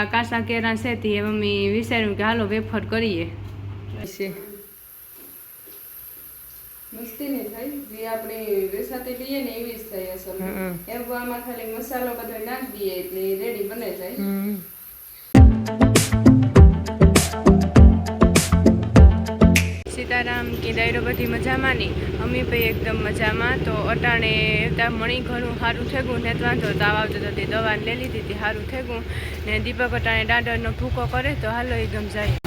આ કાસા કેરા છે તે મમ્મી વિચાર્યું કે હાલો વેફર કરીએ. મસ્તી નહીં થાય. જે આપણે રેસાતી લઈએ ને એવી જ થાય અસલ. એમ આમાં ખાલી મસાલો બધો નાખી દઈએ એટલે રેડી બને જાય. સીતારામ કે દાયરો બધી મજામાં નહીં અમી ભાઈ એકદમ મજામાં. તો અટાણે ત્યાં મણી ઘણું સારું થેગું, ને વાંધો તાવ આવતો હતો તે દવા લઈ લીધી હતી સારું થેગું. ને દીપક અટાણે દાંડરનો ભૂકો કરે, તો હાલો એકદમ જાય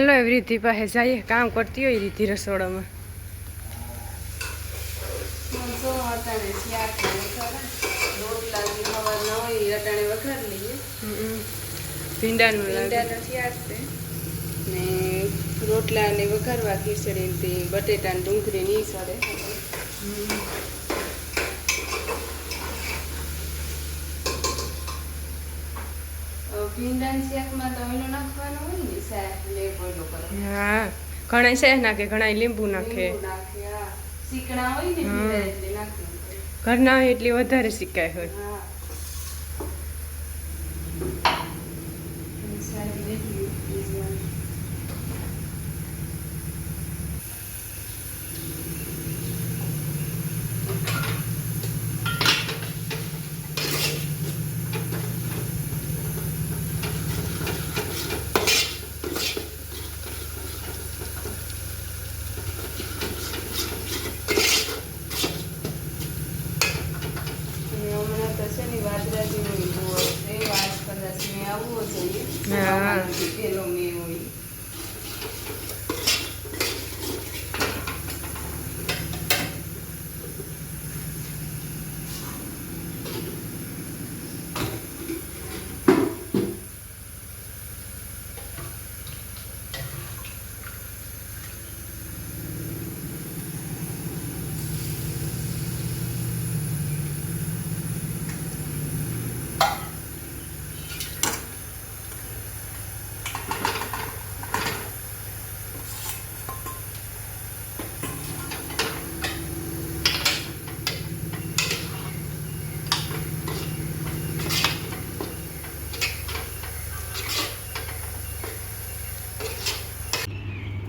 હાલો એવી રીતિ પાસે જઈએ કામ કરતી હોય રીતિ રસોડામાં. ભીંડાનું ને રોટલા ને વઘારવા ખીચડી બટેટા ને ડુંગળી ની સડે. ભીંડાના શાકમાં તો એનો નાખવાનો હોય ને શાક ને બોલો કરો. હા ઘણા શહેર નાખે ઘણા લીંબુ નાખે. શીકણા હોય ને ભીંડા એટલે ઘરના હોય એટલી વધારે શીખાય હોય. હા. à.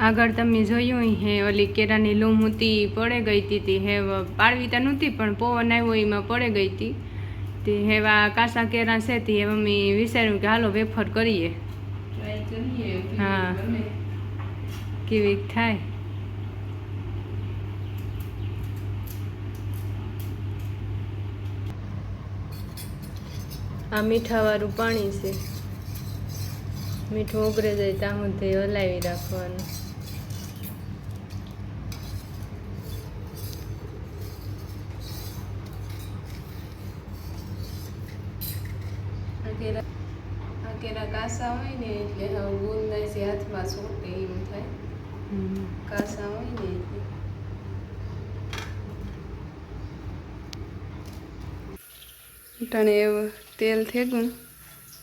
આગળ તમે જોયું હે ઓલી કેરાની લૂમ હતી પડે ગઈ હતી તી. હે પાડવી તો નહોતી પણ પવન આવ્યો એમાં પડે ગઈ હતી તે હેવા કાસા કેરા છે તે. હવે મમ્મી વિચાર્યું કે હાલો વેફર કરીએ. હા. કેવી થાય? આ મીઠાવાળું પાણી છે. મીઠું ઉગરે જાય ત્યાં સુધી હલાવી રાખવાનું. કેરા આ કેરા કાસા હોય ને એટલે હવે ગુંદાય હાથમાં સોટે એમ થાય. કાસા હોય ને એટલે. ટાણે એવું તેલ થેગું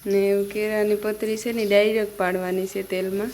ને એવું કેરાની પતરી છે ને ડાયરેક્ટ પાડવાની છે તેલમાં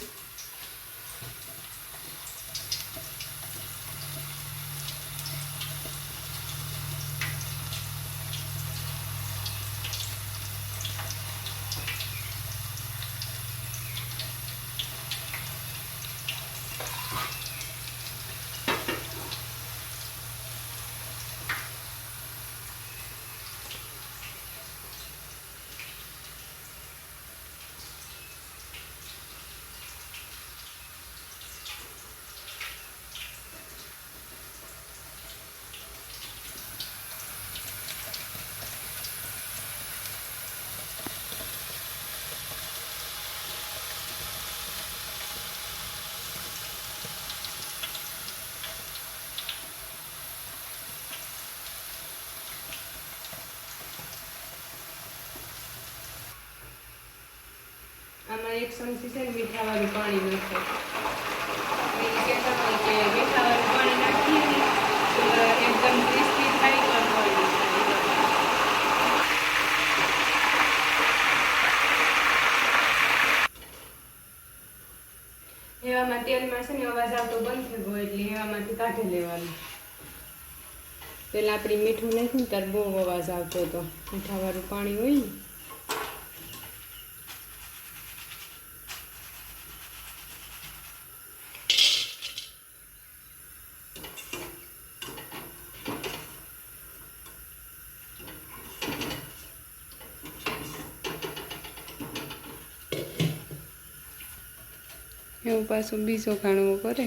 આમાં એક ચમચી છે ને મીઠાવાળું પાણી નાખો. એ કહેતા હોય કે મીઠાવાળું પાણી નાખીએ એકદમ ક્રિસ્પી થાય કરવાનું એવામાં તેલમાં છે ને અવાજ આવતો બંધ થઈ ગયો એટલે એવામાંથી કાઢી લેવાનું. પેલા આપણી મીઠું નાખ્યું ત્યારે બહુ અવાજ આવતો હતો. મીઠાવાળું પાણી હોય ને એવું પાછું બીજો ખાણવો કરે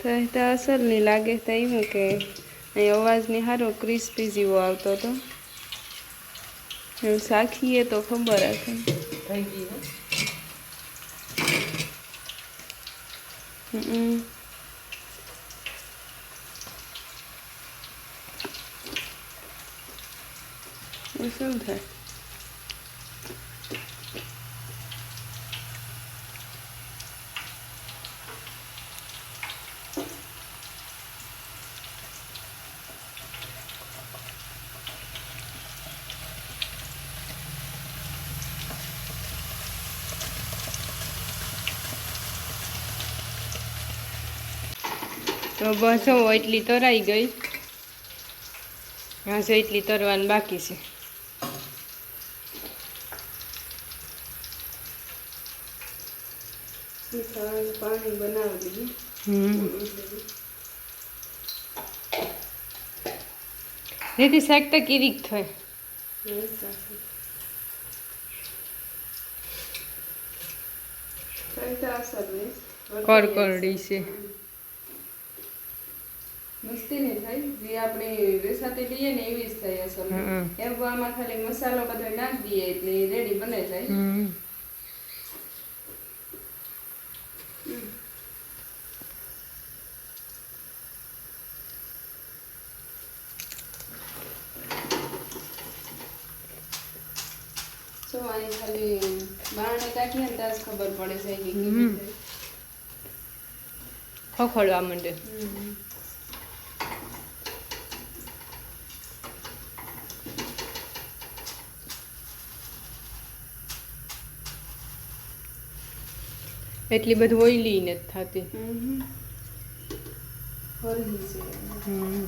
થાય તો અસર નહીં લાગે તો એવું કે અહીં અવાજની સારો ક્રિસ્પી જેવો આવતો હતો એવું સાખીએ તો ખબર હશે. શું થાય? તો બસ એટલી તરાઈ ગઈ. હા જો એટલી તરવાની બાકી છે. પાણી બનાવી દીધું શાકતા તો થાય થાય કરકરડી છે. મસ્તી નહીં થાય. જે આપણે રેસાતી લઈએ ને એવી જ થાય હમ. એમ આમાં ખાલી મસાલો બધો નાખી દઈએ એટલે રેડી બને જાય. તો આની ખાલી બારણે કાઢીએ ને ત્યાં જ ખબર પડે છે કે ખખડવા માંડે. એટલી બધી ઓઈલી નથી થતી. છે. હમ.